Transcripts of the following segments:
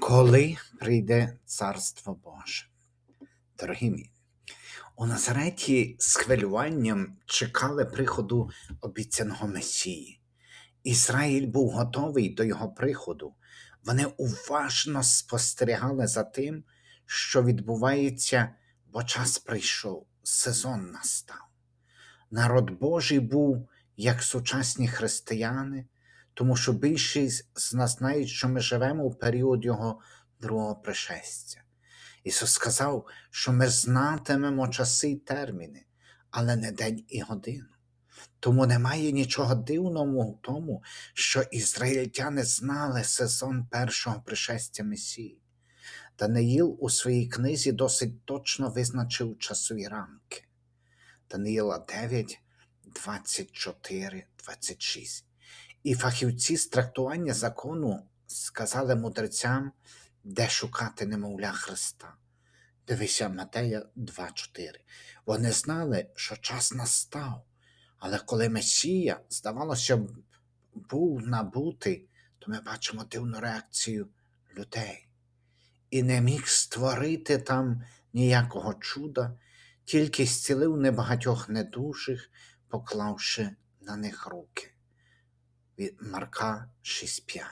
Коли прийде Царство Боже? Дорогі мої, у Назареті з хвилюванням чекали приходу обіцяного Месії. Ізраїль був готовий до його приходу. Вони уважно спостерігали за тим, що відбувається, бо час прийшов, сезон настав. Народ Божий був як сучасні християни, тому що більшість з нас знають, що ми живемо в період Його другого пришестя. Ісус сказав, що ми знатимемо часи й терміни, але не день і годину. Тому немає нічого дивного в тому, що ізраїльтяни знали сезон першого пришестя Месії. Даниїл у своїй книзі досить точно визначив часові рамки. Даниїла 9, 24, 26. І фахівці з трактування закону сказали мудрецям, де шукати немовля Христа. Дивися Матея 2.4. Вони знали, що час настав, але коли Месія, здавалося, був набутий, то ми бачимо дивну реакцію людей. І не міг створити там ніякого чуда, тільки зцілив небагатьох недужих, поклавши на них руки. Від Марка 6.5.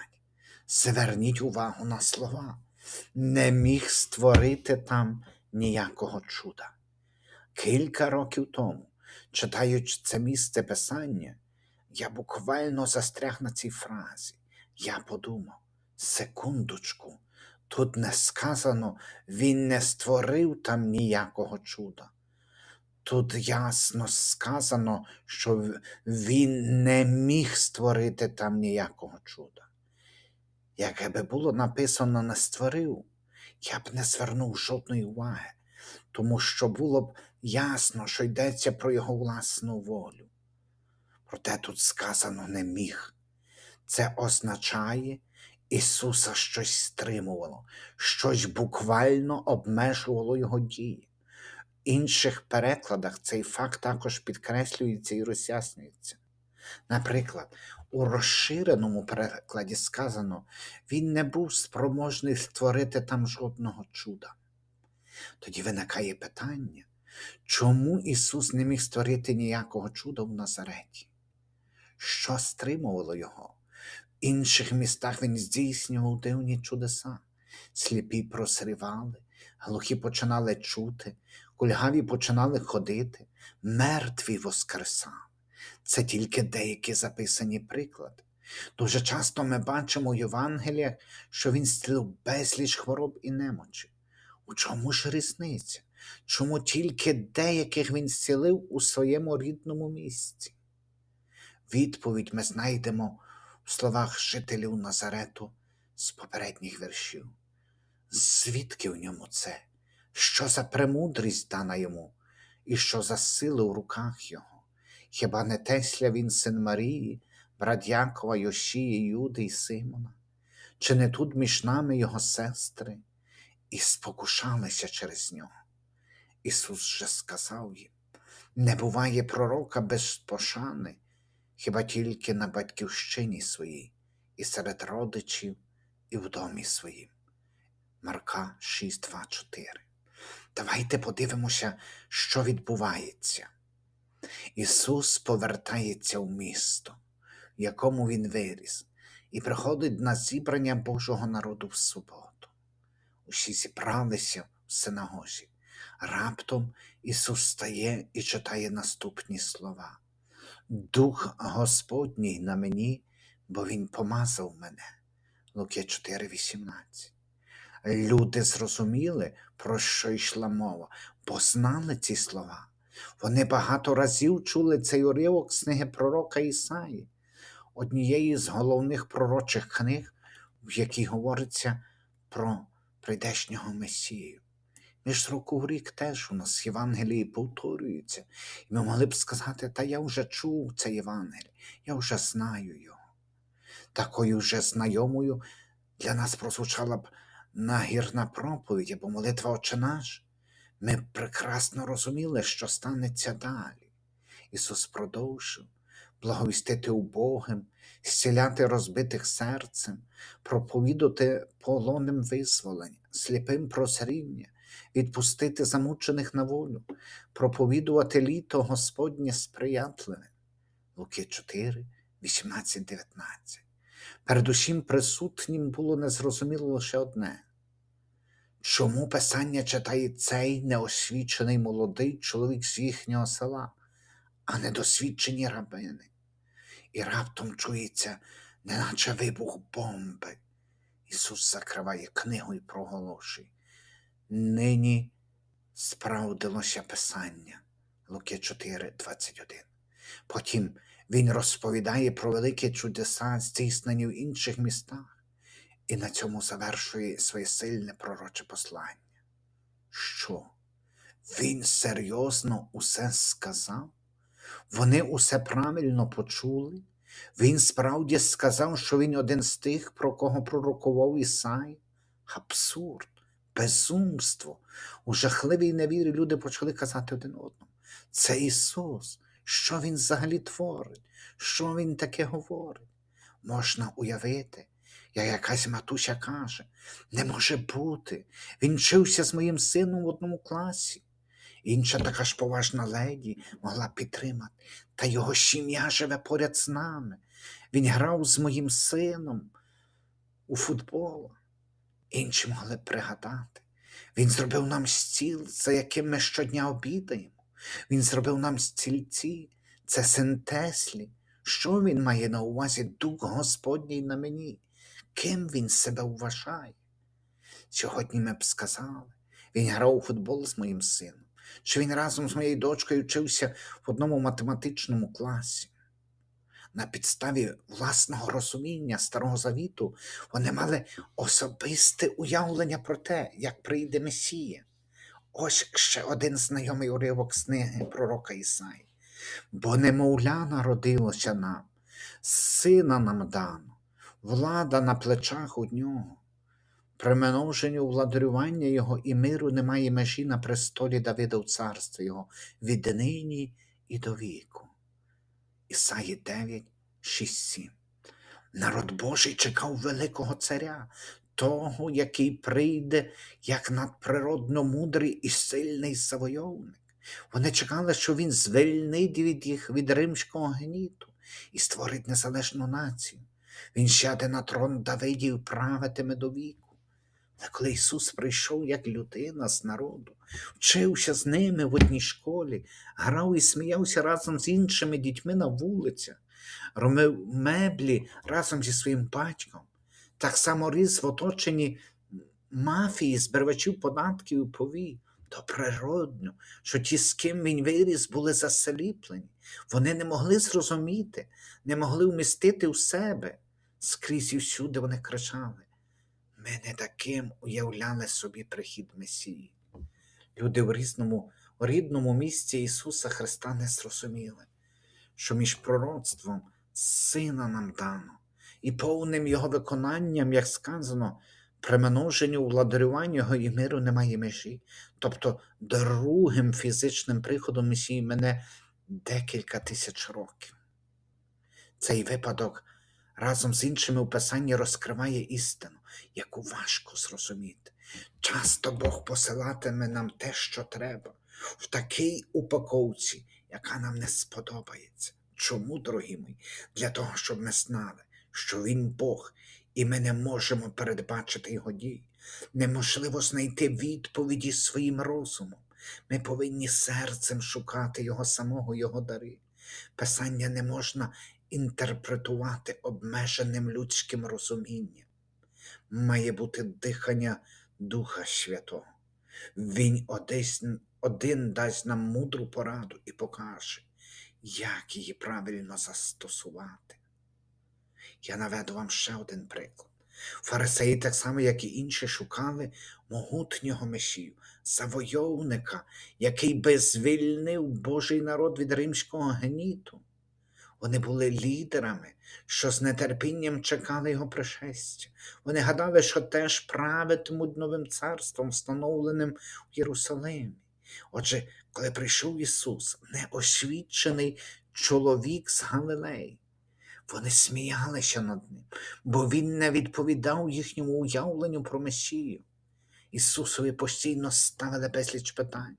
Зверніть увагу на слова. Не міг створити там ніякого чуда. Кілька років тому, читаючи це місце писання, я буквально застряг на цій фразі. Я подумав, секундочку, тут не сказано, він не створив там ніякого чуда. Тут ясно сказано, що він не міг створити там ніякого чуда. Яке би було написано не створив, я б не звернув жодної уваги, тому що було б ясно, що йдеться про його власну волю. Проте тут сказано не міг. Це означає, Ісуса щось стримувало, щось буквально обмежувало Його дії. Інших перекладах цей факт також підкреслюється і роз'яснюється. Наприклад, у розширеному перекладі сказано, він не був спроможний створити там жодного чуда. Тоді виникає питання, чому Ісус не міг створити ніякого чуда в Назареті? Що стримувало його? В інших містах він здійснював дивні чудеса, сліпі просрівали, глухі починали чути, кульгаві починали ходити, мертві воскресали. Це тільки деякі записані приклади. Дуже часто ми бачимо в Євангеліях, що він зцілив безліч хвороб і немочі. У чому ж різниця? Чому тільки деяких він зцілив у своєму рідному місці? Відповідь ми знайдемо в словах жителів Назарету з попередніх віршів. Звідки в ньому це? Що за премудрість дана йому, і що за сили в руках його? Хіба не Тесля він син Марії, брат Якова, Йошії, Юди і Симона? Чи не тут між нами його сестри і спокушалися через нього? Ісус же сказав їм: не буває пророка без пошани, хіба тільки на батьківщині своїй, і серед родичів, і в домі своїм. Марка 6.2.4. Давайте подивимося, що відбувається. Ісус повертається в місто, в якому Він виріс, і приходить на зібрання Божого народу в суботу. Усі зібралися в синагозі. Раптом Ісус стає і читає наступні слова. Дух Господній на мені, бо Він помазав мене. Луки 4,18. Люди зрозуміли, про що йшла мова, бо знали ці слова. Вони багато разів чули цей уривок з книги пророка Ісаї, однієї з головних пророчих книг, в якій говориться про прийдешнього Месію. Між року в рік теж у нас Євангелії повторюються, і ми могли б сказати, та я вже чув це Євангеліє, я вже знаю його. Такою вже знайомою для нас прозвучала б нагірна проповідь або молитва Отче наш. Ми прекрасно розуміли, що станеться далі. Ісус продовжив, благовістити убогим, зціляти розбитих серцем, проповідати полоним визволення, сліпим прозріння, відпустити замучених на волю, проповідувати літо Господнє сприятливе. Луки 4, 18, 19. Перед усім присутнім було незрозуміло лише одне. Чому писання читає цей неосвічений молодий чоловік з їхнього села, а недосвідчені рабини? І раптом чується, неначе вибух бомби. Ісус закриває книгу і проголошує. Нині справдилося Писання. Луки 4, 21. Потім він розповідає про великі чудеса, здійснені в інших містах, і на цьому завершує своє сильне пророче послання. Що? Він серйозно усе сказав? Вони усе правильно почули? Він справді сказав, що він один з тих, про кого пророкував Ісай? Абсурд, безумство. У жахливій невірі люди почали казати один одному. Це Ісус. Що Він взагалі творить? Що Він таке говорить? Можна уявити, як якась матуся каже, не може бути. Він вчився з моїм сином в одному класі. Інша така ж поважна леді могла підтримати, та його сім'я живе поряд з нами. Він грав з моїм сином у футбол. Інші могли пригадати. Він зробив нам стіл, за яким ми щодня обідаємо. Він зробив нам стільці, це син Теслі. Що він має на увазі дух Господній на мені? Ким він себе вважає? Сьогодні ми б сказали, він грав у футбол з моїм сином, чи він разом з моєю дочкою вчився в одному математичному класі. На підставі власного розуміння Старого Завіту вони мали особисте уявлення про те, як прийде Месія. Ось ще один знайомий уривок з книги пророка Ісаї. Бо немовля народилося нам, сина нам дано, влада на плечах у нього. При множенню владарювання його і миру немає межі на престолі Давида у царстві його від нині і до віку. Ісаї 9, 6, 7. Народ Божий чекав великого царя, того, який прийде як надприродно мудрий і сильний завойовник. Вони чекали, що він звільнить від їх від римського гніту і створить незалежну націю. Він сяде на трон Давидів правитиме до віку. Але коли Ісус прийшов як людина з народу, вчився з ними в одній школі, грав і сміявся разом з іншими дітьми на вулицях, робив меблі разом зі своїм батьком, так само ріс в оточенні мафії, збирачів податків і повій. То природно, що ті, з ким він виріс, були засліплені. Вони не могли зрозуміти, не могли вмістити в себе. Скрізь і всюди вони кричали. Ми не таким уявляли собі прихід Месії. Люди в різному, в рідному місці Ісуса Христа не зрозуміли, що між пророцтвом Сина нам дано і повним Його виконанням, як сказано, при множенню владарювання Його і миру немає межі. Тобто другим фізичним приходом Месії мене декілька тисяч років. Цей випадок разом з іншими у Писанні розкриває істину, яку важко зрозуміти. Часто Бог посилатиме нам те, що треба, в такій упаковці, яка нам не сподобається. Чому, дорогі мої? Для того, щоб ми знали, що Він Бог, і ми не можемо передбачити Його дій. Неможливо знайти відповіді своїм розумом. Ми повинні серцем шукати Його самого, Його дари. Писання не можна інтерпретувати обмеженим людським розумінням. Має бути дихання Духа Святого. Він одесь, один дасть нам мудру пораду і покаже, як її правильно застосувати. Я наведу вам ще один приклад. Фарисеї, так само, як і інші, шукали могутнього Месію, завойовника, який би звільнив Божий народ від римського гніту. Вони були лідерами, що з нетерпінням чекали його пришестя. Вони гадали, що теж правитимуть новим царством, встановленим в Єрусалимі. Отже, коли прийшов Ісус, неосвічений чоловік з Галилеї. Вони сміялися над ним, бо він не відповідав їхньому уявленню про Месію. Ісусові постійно ставили безліч питань.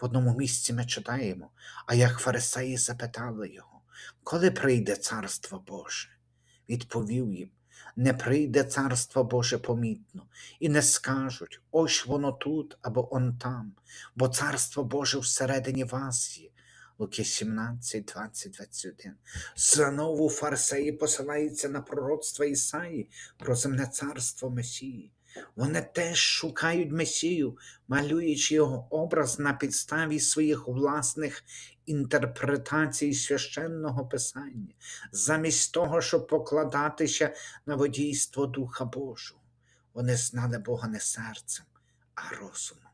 В одному місці ми читаємо, а як фарисеї запитали його, коли прийде Царство Боже? Відповів їм, не прийде Царство Боже помітно, і не скажуть, ось воно тут або он там, бо Царство Боже всередині вас є. Луки 17, 20, 21. Знову фарисеї посилаються на пророцтва Ісаї про земне царство Месії. Вони теж шукають Месію, малюючи його образ на підставі своїх власних інтерпретацій священного писання, замість того, щоб покладатися на водійство Духа Божого. Вони знали Бога не серцем, а розумом.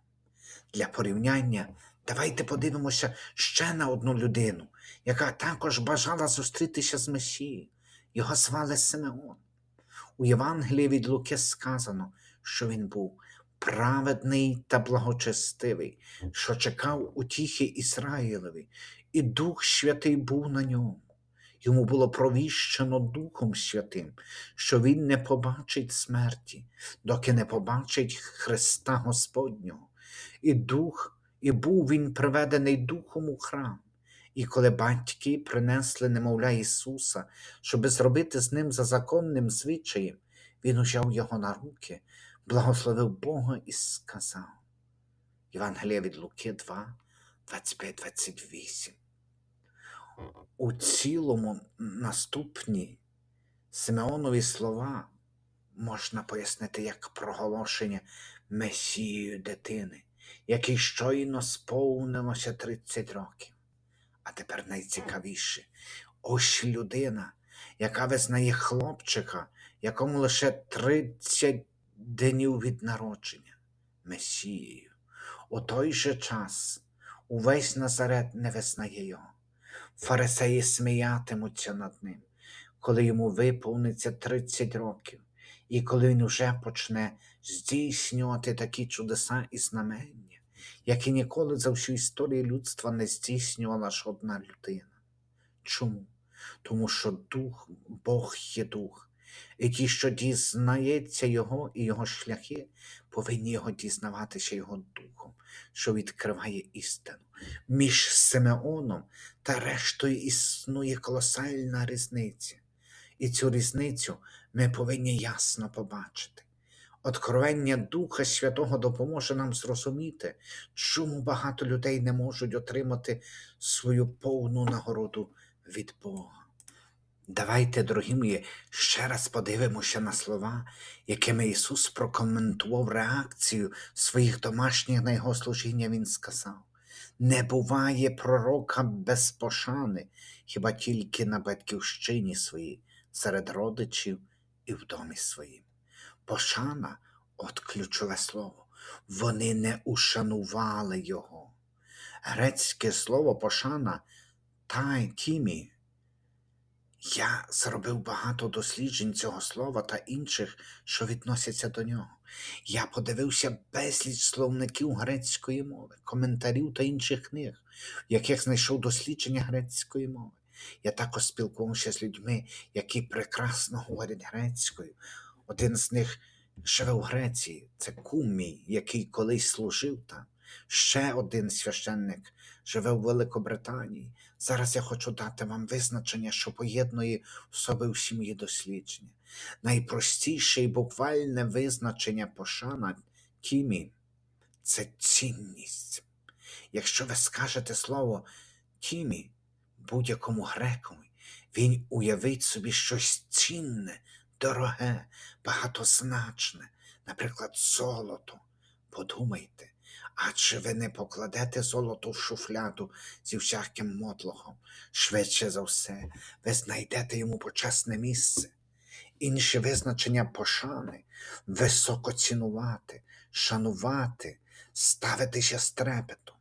Для порівняння давайте подивимося ще на одну людину, яка також бажала зустрітися з Месією. Його звали Симеон. У Євангелії від Луки сказано, що він був праведний та благочестивий, що чекав утіхи Ізраїлеві, і Дух Святий був на ньому. Йому було провіщено Духом Святим, що він не побачить смерті, доки не побачить Христа Господнього. І дух, і був він приведений Духом у храм. І коли батьки принесли немовля Ісуса, щоби зробити з ним за законним звичаєм, він узяв його на руки, благословив Бога і сказав. Євангелія від Луки 2, 25, 28. У цілому наступні Симеонові слова можна пояснити як проголошення Месією дитини, який щойно сповнилося 30 років. А тепер найцікавіше ось людина, яка визнає хлопчика, якому лише 30 днів від народження, Месією. У той же час увесь Назарет не визнає його. Фарисеї сміятимуться над ним, коли йому виповниться 30 років, і коли він уже почне здійснювати такі чудеса і знамення, які ніколи за всю історію людства не здійснювала жодна людина. Чому? Тому що дух, Бог є дух, і ті, що дізнається Його і Його шляхи, повинні його дізнаватися Його духом, що відкриває істину. Між Симеоном та рештою існує колосальна різниця. І цю різницю ми повинні ясно побачити. Откровення Духа Святого допоможе нам зрозуміти, чому багато людей не можуть отримати свою повну нагороду від Бога. Давайте, дорогі мої, ще раз подивимося на слова, якими Ісус прокоментував реакцію своїх домашніх на Його служіння. Він сказав: не буває пророка без пошани, хіба тільки на батьківщині своїй, серед родичів і в домі своїм. Пошана от ключове слово. Вони не ушанували його. Грецьке слово пошана тай тімі. Я зробив багато досліджень цього слова та інших, що відносяться до нього. Я подивився безліч словників грецької мови, коментарів та інших книг, в яких знайшов дослідження грецької мови. Я також спілкувався з людьми, які прекрасно говорять грецькою. Один з них живе в Греції, це кум мій, який колись служив там. Ще один священник живе в Великобританії. Зараз я хочу дати вам визначення, що поєднує в собі всі мої дослідження. Найпростіше і буквальне визначення пошана тімі це цінність. Якщо ви скажете слово тімі будь-якому грекові, він уявить собі щось цінне, дороге, багатозначне, наприклад, золото. Подумайте, а чи ви не покладете золото в шуфляду зі всяким мотлохом? Швидше за все, ви знайдете йому почесне місце. Інше визначення пошани високо цінувати, шанувати, ставитися з трепетом.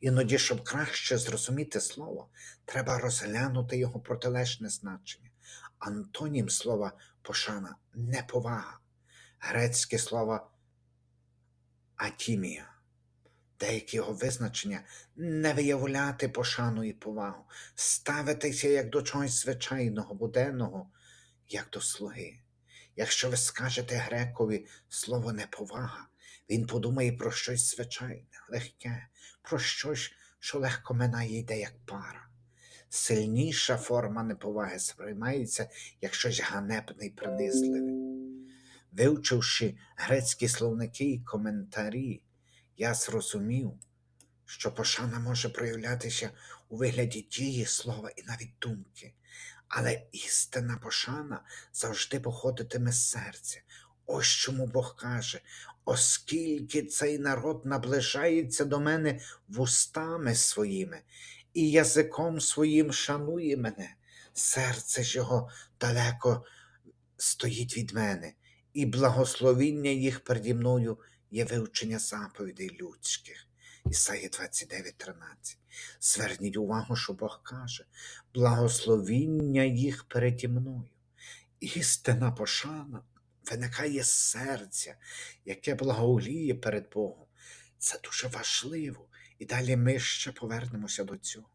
Іноді, щоб краще зрозуміти слово, треба розглянути його протилежне значення. Антонім слова пошана неповага, грецьке слово атімія, Деякі його визначення не виявляти пошану і повагу, ставитися як до чогось звичайного, буденного, як до слуги. Якщо ви скажете грекові слово неповага, він подумає про щось звичайне, легке, про щось, що легко минає йде як пара. Сильніша форма неповаги сприймається як щось ганебне і принизливе. Вивчивши грецькі словники і коментарі, я зрозумів, що пошана може проявлятися у вигляді дії, слова і навіть думки. Але істинна пошана завжди походитиме з серця. Ось чому Бог каже: оскільки цей народ наближається до мене вустами своїми і язиком своїм шанує мене, серце ж його далеко стоїть від мене, і благословіння їх переді мною є вивчення заповідей людських. Ісаї 29.13. Зверніть увагу, що Бог каже: благословіння їх переді мною. Істина пошана виникає з серця, яке благоуліє перед Богом. Це дуже важливо. І далі ми ще повернемося до цього.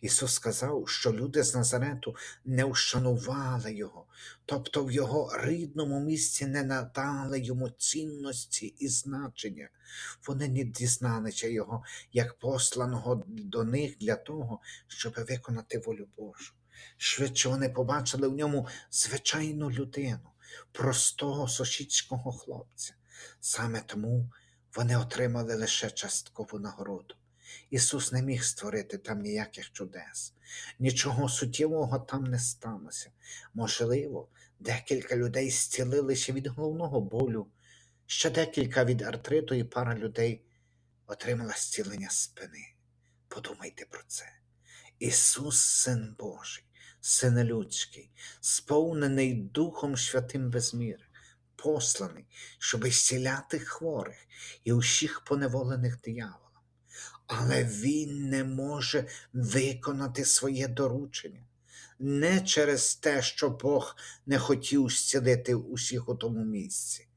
Ісус сказав, що люди з Назарету не вшанували Його, тобто в Його рідному місці не надали йому цінності і значення. Вони не дізналися Його як посланого до них для того, щоб виконати волю Божу. Швидше вони побачили в ньому звичайну людину, простого сусідського хлопця. Саме тому вони отримали лише часткову нагороду. Ісус не міг створити там ніяких чудес, нічого суттєвого там не сталося. Можливо, декілька людей зцілилися від головного болю, ще декілька від артриту і пара людей отримала зцілення спини. Подумайте про це. Ісус, Син Божий, Син людський, сповнений Духом Святим без міри, посланий, щоб зціляти хворих і усіх поневолених дияволом. Але він не може виконати своє доручення. Не через те, що Бог не хотів зцілити усіх у тому місці,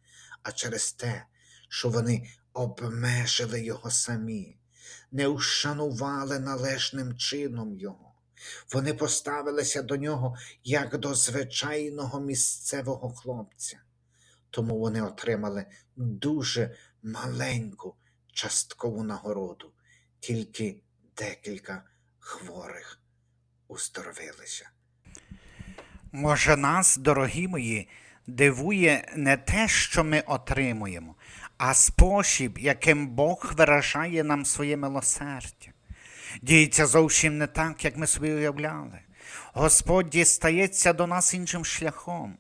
а через те, що вони обмежили його самі, не ушанували належним чином його. Вони поставилися до нього як до звичайного місцевого хлопця. Тому вони отримали дуже маленьку часткову нагороду, тільки декілька хворих уздоровилися. Може, нас, дорогі мої, дивує не те, що ми отримуємо, а спосіб, яким Бог виражає нам своє милосердя. Діється зовсім не так, як ми собі уявляли. Господь дістається до нас іншим шляхом.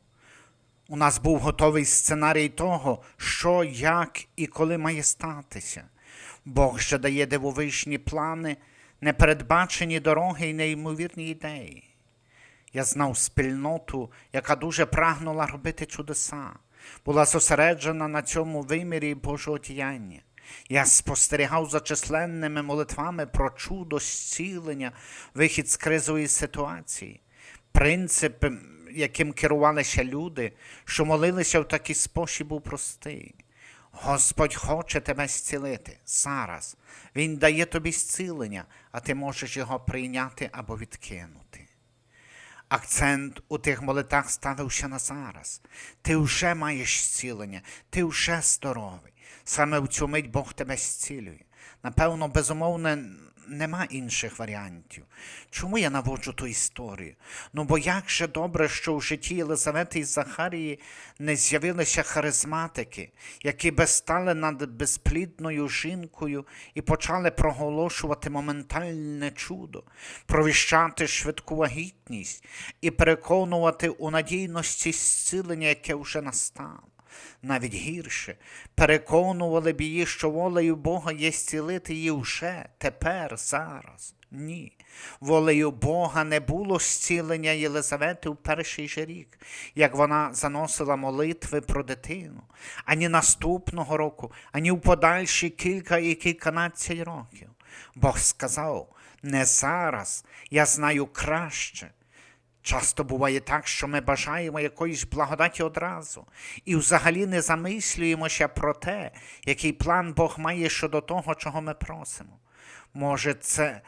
У нас був готовий сценарій того, що, як і коли має статися. Бог же дає дивовижні плани, непередбачені дороги і неймовірні ідеї. Я знав спільноту, яка дуже прагнула робити чудеса, була зосереджена на цьому вимірі Божого діяння. Я спостерігав за численними молитвами про чудо, зцілення, вихід з кризової ситуації. Принцип, яким керувалися люди, що молилися в такий спосіб, був простий. Господь хоче тебе зцілити зараз. Він дає тобі зцілення, а ти можеш його прийняти або відкинути. Акцент у тих молитвах ставився на зараз. Ти вже маєш зцілення, ти вже здоровий. Саме в цю мить Бог тебе зцілює. Напевно, безумовно, нема інших варіантів. Чому я наводжу ту історію? Ну бо як же добре, що в житті Єлизавети і Захарії не з'явилися харизматики, які би стали над безплідною жінкою і почали проголошувати моментальне чудо, провіщати швидку вагітність і переконувати у надійності зцілення, яке вже настало навіть гірше, переконували б її, що волею Бога є зцілити її вже, тепер, зараз. Ні. Волею Бога не було зцілення Єлизавети в перший же рік, як вона заносила молитви про дитину, ані наступного року, ані в подальші кілька і кільканадцять років. Бог сказав: не зараз, я знаю краще. Часто буває так, що ми бажаємо якоїсь благодаті одразу і взагалі не замислюємося про те, який план Бог має щодо того, чого ми просимо. Може, це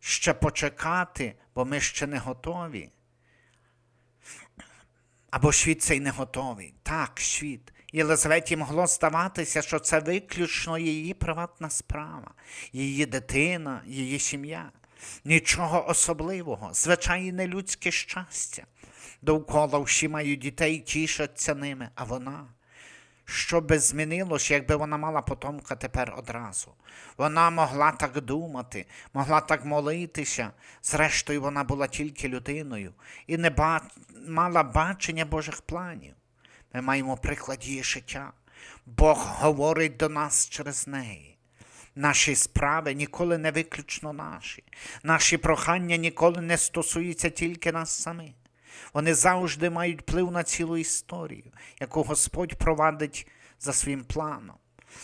ще почекати, бо ми ще не готові. Або світ цей не готовий. Так, світ. Єлизаветі могло здаватися, що це виключно її приватна справа, її дитина, її сім'я. Нічого особливого, звичайне людське щастя. Довкола всі мають дітей, тішаться ними, а вона. Що би змінилося, якби вона мала потомка тепер одразу? Вона могла так думати, могла так молитися. Зрештою, вона була тільки людиною і не ба... мала бачення Божих планів. Ми маємо приклад її життя. Бог говорить до нас через неї. Наші справи ніколи не виключно наші. Наші прохання ніколи не стосуються тільки нас самих. Вони завжди мають вплив на цілу історію, яку Господь провадить за своїм планом.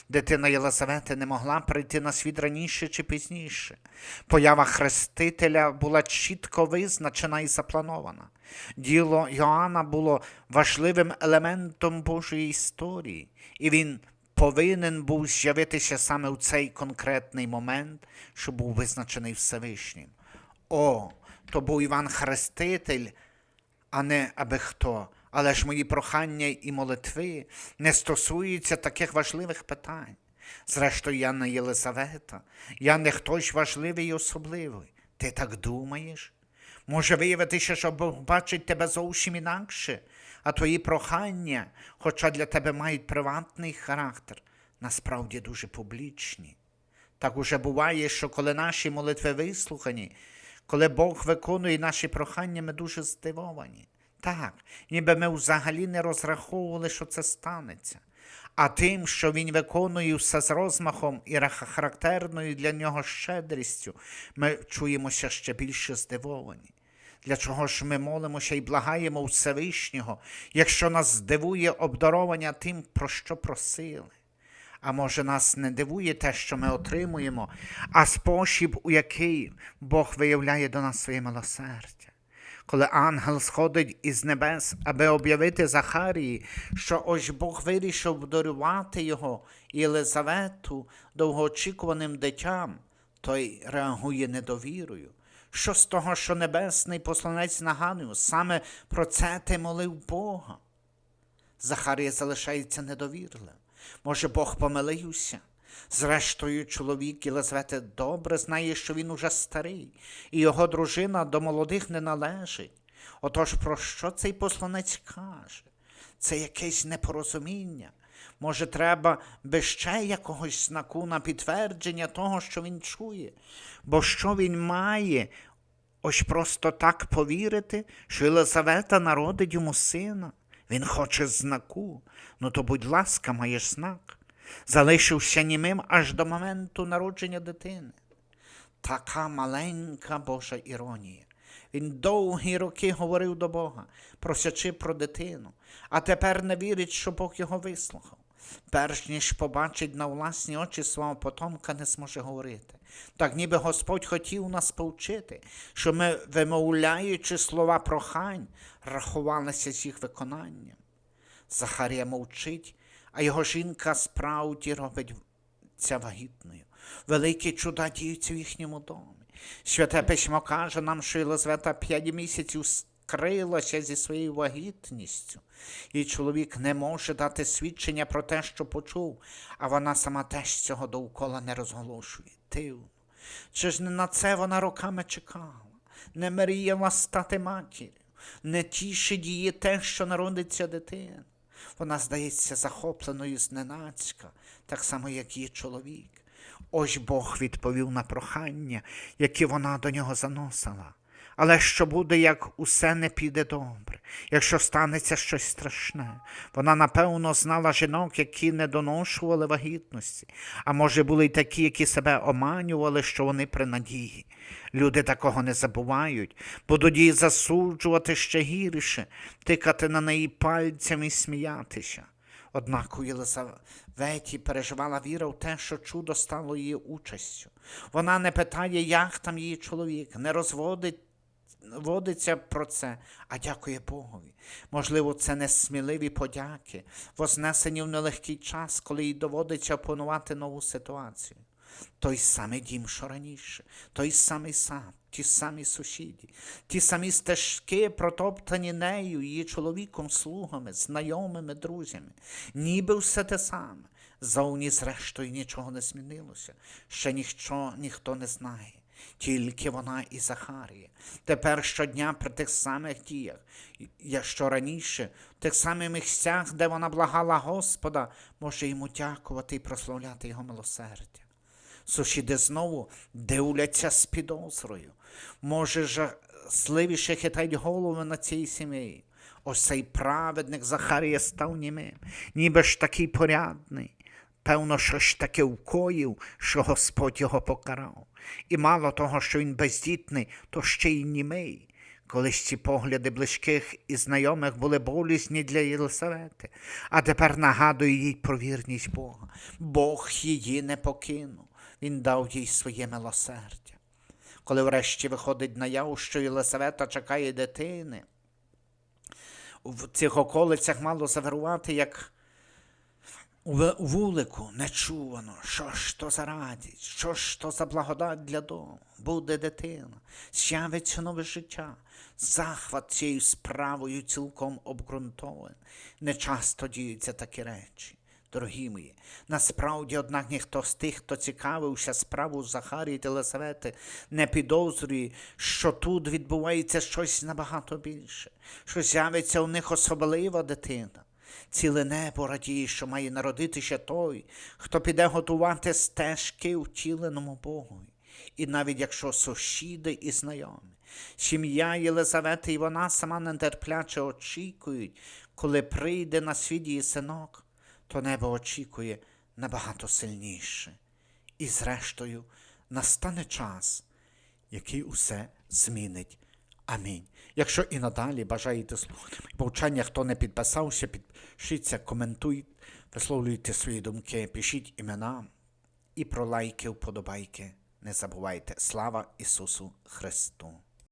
Дитина Єлизавети не могла прийти на світ раніше чи пізніше. Поява Хрестителя була чітко визначена і запланована. Діло Йоанна було важливим елементом Божої історії, і він повинен був з'явитися саме у цей конкретний момент, що був визначений Всевишнім. О, то був Іван Хреститель, а не аби хто. Але ж мої прохання і молитви не стосуються таких важливих питань. Зрештою, я не Єлизавета, я не хтось важливий і особливий. Ти так думаєш? Може виявитися, що Бог бачить тебе зовсім інакше, а твої прохання, хоча для тебе мають приватний характер, насправді дуже публічні. Так уже буває, що коли наші молитви вислухані, коли Бог виконує наші прохання, ми дуже здивовані. Так, ніби ми взагалі не розраховували, що це станеться. А тим, що він виконує все з розмахом і характерною для нього щедрістю, ми чуємося ще більше здивовані. Для чого ж ми молимося і благаємо Всевишнього, якщо нас здивує обдаровання тим, про що просили? А може, нас не дивує те, що ми отримуємо, а спосіб, у який Бог виявляє до нас своє милосердя. Коли ангел сходить із небес, аби об'явити Захарії, що ось Бог вирішив дарувати його і Єлизавету довгоочікуваним дитям, той реагує недовірою. Що з того, що небесний посланець нагадує, саме про це ти молив Бога. Захарія залишається недовірливим. Може, Бог помилився? Зрештою, чоловік Єлизавети добре знає, що він уже старий, і його дружина до молодих не належить. Отож, про що цей посланець каже? Це якесь непорозуміння. Може, треба би ще якогось знаку на підтвердження того, що він чує. Бо що він має, ось просто так повірити, що Єлизавета народить йому сина. Він хоче знаку. Ну то, будь ласка, маєш знак. Залишився німим аж до моменту народження дитини. Така маленька Божа іронія. Він довгі роки говорив до Бога, просячи про дитину, а тепер не вірить, що Бог його вислухав. Перш ніж побачить на власні очі свого потомка, не зможе говорити. Так ніби Господь хотів нас повчити, що ми, вимовляючи слова прохань, рахувалися з їх виконанням. Захарія мовчить, а його жінка справді робить ця вагітною. Великі чуда діються в їхньому домі. Святе письмо каже нам, що Єлизавета п'ять місяців скрилася зі своєю вагітністю, і чоловік не може дати свідчення про те, що почув, а вона сама теж цього довкола не розголошує. Дивно. Чи ж не на це вона роками чекала, не мріяла стати матір'ю, не тішить її те, що народиться дитина. Вона здається захопленою зненацька, так само, як її чоловік. Ось Бог відповів на прохання, які вона до нього заносила. Але що буде, як усе не піде добре, якщо станеться щось страшне? Вона напевно знала жінок, які не доношували вагітності, а може були й такі, які себе оманювали, що вони при надії. Люди такого не забувають, будуть її засуджувати ще гірше, тикати на неї пальцями і сміятися. Однак у Єлизаветі переживала віра в те, що чудо стало її участю. Вона не питає, як там її чоловік, не розводить доводиться про це, а дякує Богові. Можливо, це несміливі подяки, вознесені в нелегкий час, коли їй доводиться опанувати нову ситуацію. Той самий дім, що раніше, той самий сад, ті самі сусіді, ті самі стежки, протоптані нею, її чоловіком, слугами, знайомими, друзями, ніби все те саме. Зовні, зрештою, нічого не змінилося, ще ніхто, ніхто не знає. Тільки вона і Захарія. Тепер щодня при тих самих діях, як що раніше, в тих самих місцях, де вона благала Господа, може йому дякувати і прославляти його милосердя. Сусіди знову дивляться з підозрою. Може, жахливіше хитають голови на цій сім'ї. Ось цей праведник Захарія став німим, ніби ж такий порядний. Певно, що ж таки вкоїв, що Господь його покарав. І мало того, що він бездітний, то ще й німий. Колись ці погляди близьких і знайомих були болісні для Єлисавети, а тепер нагадує їй про вірність Бога. Бог її не покинув, Він дав їй своє милосердя. Коли врешті виходить наяву, що Єлисавета чекає дитини, в цих околицях мало завирувати, як у вулику нечувано, що ж то за радість, що ж то за благодать для дому, буде дитина, з'явиться нове життя, захват цією справою цілком обґрунтований. Не часто діються такі речі. Дорогі мої, насправді, однак, ніхто з тих, хто цікавився справою Захарії та Єлисавети, не підозрює, що тут відбувається щось набагато більше, що з'явиться у них особлива дитина. Ціле небо радіє, що має народитися той, хто піде готувати стежки втіленому Богові. І навіть якщо сусіди і знайомі, сім'я Єлизавети і вона сама нетерпляче очікують, коли прийде на світ її синок, то небо очікує набагато сильніше. І зрештою настане час, який усе змінить. Амінь. Якщо і надалі бажаєте слухати повчання, хто не підписався, підпишіться, коментуйте, висловлюйте свої думки, пишіть імена і про лайки, вподобайки. Не забувайте. Слава Ісусу Христу!